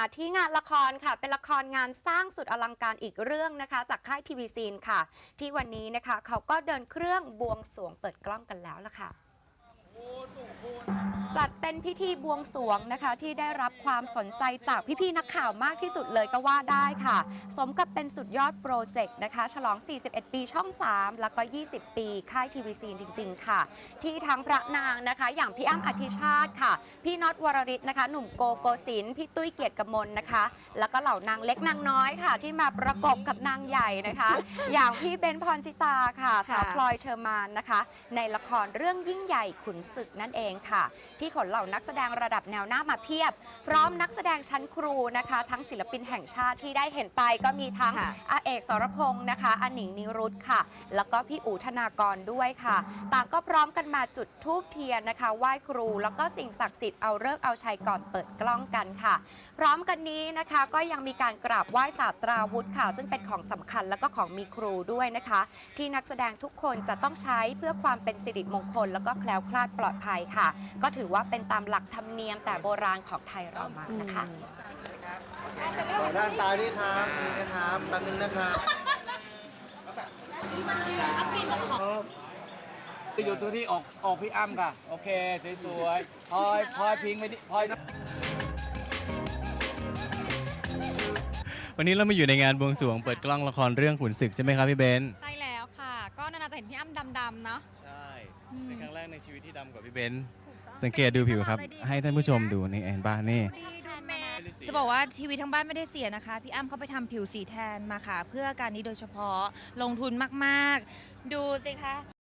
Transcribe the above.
าที่งานละครค่ะ เป็นละครงานสร้างสุดอลังการอีกเรื่องนะคะ จากค่ายทีวีซีนค่ะ ที่วันนี้นะคะเขาก็เดินเครื่องบวงสรวงเปิดกล้องกันแล้วล่ะค่ะ จัด เป็นพิธีบวงสรวงนะคะ ที่ได้รับความสนใจจากพี่ๆนักข่าวมากที่สุดเลยก็ว่าได้ค่ะ สมกับเป็นสุดยอดโปรเจกต์นะคะ ฉลอง 41 ปีช่อง 3 แล้วก็ 20 ปีค่ายทีวีซีจริง ๆ ค่ะ ที่ทั้งพระนางนะคะ อย่างพี่อ้ำอธิชาติค่ะ พี่น็อตวรริศนะคะ หนุ่มโกโกศินทร์พี่ตุ้ยเกียรติกมลนะคะ แล้วก็เหล่านางเล็กนางน้อยค่ะ ที่มาประกบกับนางใหญ่นะคะ อย่างพี่เบนพรชิตาค่ะสาวพลอยเชอร์มานนะคะ ในละครเรื่องยิ่งใหญ่ขุนศึกนั่นเองค่ะ ที่ขนเหล่านักแสดงระดับแนวหน้ามาเพียบ พร้อมนักแสดงชั้นครูนะคะ ทั้งศิลปินแห่งชาติที่ได้เห็นไปก็มีทั้งค่ะอาเอกสรพงศ์นะคะอาหนิงนิรุตค่ะ แล้วก็พี่อู๋ธนากรด้วยค่ะ ต่างก็พร้อมกันมาจุดธูปเทียนนะคะไหว้ครู แล้วก็สิ่งศักดิ์สิทธิ์เอาเลิกษ์เอาชัยก่อนเปิดกล้องกันค่ะ พร้อมกันนี้นะคะก็ยังมีการกราบไหว้ศาสตราวุธค่ะ ซึ่งเป็นของสำคัญแล้วก็ของมีครูด้วยนะคะ ที่นักแสดงทุกคนจะต้องใช้เพื่อความเป็นสิริมงคล แล้วก็แคล้วคลาดปลอดภัยค่ะ ก็ถือว่าเป็นตามหลักธรรมเนียมแต่โบราณของไทยเรามานะคะ ขอด้านซ้ายด้วยครับนี่นะครับแป๊บนึงนะครับที่อยู่ตัวที่ออกออกพี่อ้ำค่ะ โอเค สวยๆพลอยพลอยพิงไปดิพลอย วันนี้เรามาอยู่ในงานบวงสรวงเปิดกล้องละครเรื่องขุนศึกใช่ไหมครับพี่เบนใช่แล้วค่ะ ก็นานๆจะเห็นพี่อ้ำดำๆเนาะ ใช่อืมเป็นครั้งแรกในชีวิตที่ดำกว่าพี่เบน สังเกตดูผิวครับ ให้ท่านผู้ชมดูนี่เห็นบ้านนี่ จะบอกว่าทีวีทั้งบ้านไม่ได้เสียนะคะ พี่อ้ำเขาไปทำผิวสีแทนมาค่ะ เพื่อการนี้โดยเฉพาะลงทุนมาก ๆ ดูสิคะ